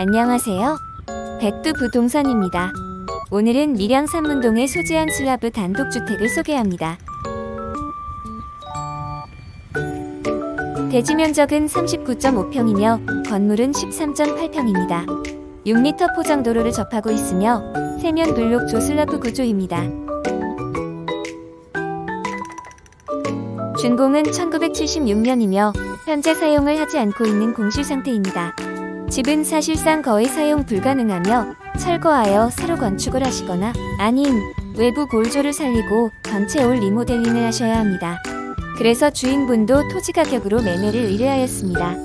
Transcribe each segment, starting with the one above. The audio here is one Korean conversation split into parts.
안녕하세요. 백두 부동산입니다. 오늘은 밀양 산문동에 소재한 슬라브 단독주택을 소개합니다. 대지 면적은 39.5평이며 건물은 13.8평입니다. 6m 포장 도로를 접하고 있으며 세면 블록 조슬라브 구조입니다. 준공은 1976년이며 현재 사용을 하지 않고 있는 공실 상태입니다. 집은 사실상 거의 사용 불가능하며 철거하여 새로 건축을 하시거나 아님 외부 골조를 살리고 전체 올 리모델링을 하셔야 합니다. 그래서 주인분도 토지 가격으로 매매를 의뢰하였습니다.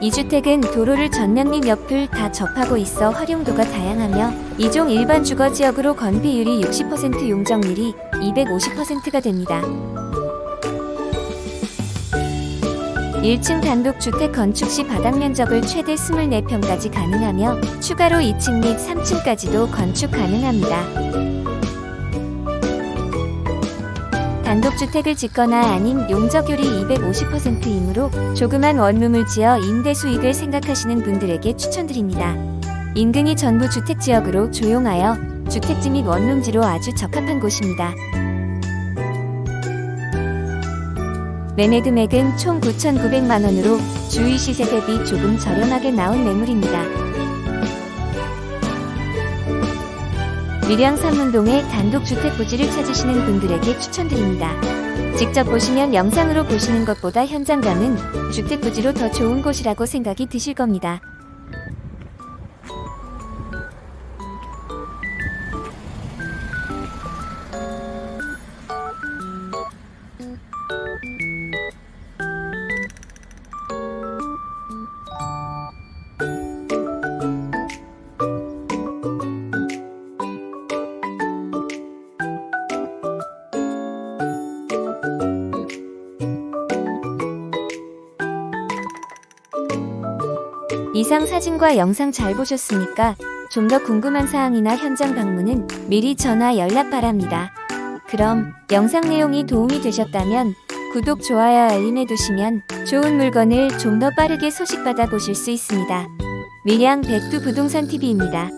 이 주택은 도로를 전면 및 옆을 다 접하고 있어 활용도가 다양하며 이종 일반 주거 지역으로 건폐율이 60% 용적률이 250%가 됩니다. 1층 단독 주택 건축 시 바닥 면적을 최대 24평까지 가능하며 추가로 2층 및 3층까지도 건축 가능합니다. 단독주택을 짓거나 아닌 용적률이 250%이므로 조그만 원룸을 지어 임대 수익을 생각하시는 분들에게 추천드립니다. 인근이 전부 주택지역으로 조용하여 주택지 및 원룸지로 아주 적합한 곳입니다. 매매 금액은 총 9,900만 원으로 주위 시세 대비 조금 저렴하게 나온 매물입니다. 밀양 산문동의 단독주택 부지를 찾으시는 분들에게 추천드립니다. 직접 보시면 영상으로 보시는 것보다 현장감은 주택 부지로 더 좋은 곳이라고 생각이 드실 겁니다. 이상 사진과 영상 잘 보셨으니까 좀 더 궁금한 사항이나 현장 방문은 미리 전화 연락 바랍니다. 그럼 영상 내용이 도움이 되셨다면 구독, 좋아요, 알림해 두시면 좋은 물건을 좀 더 빠르게 소식받아 보실 수 있습니다. 밀양 백두 부동산 TV입니다.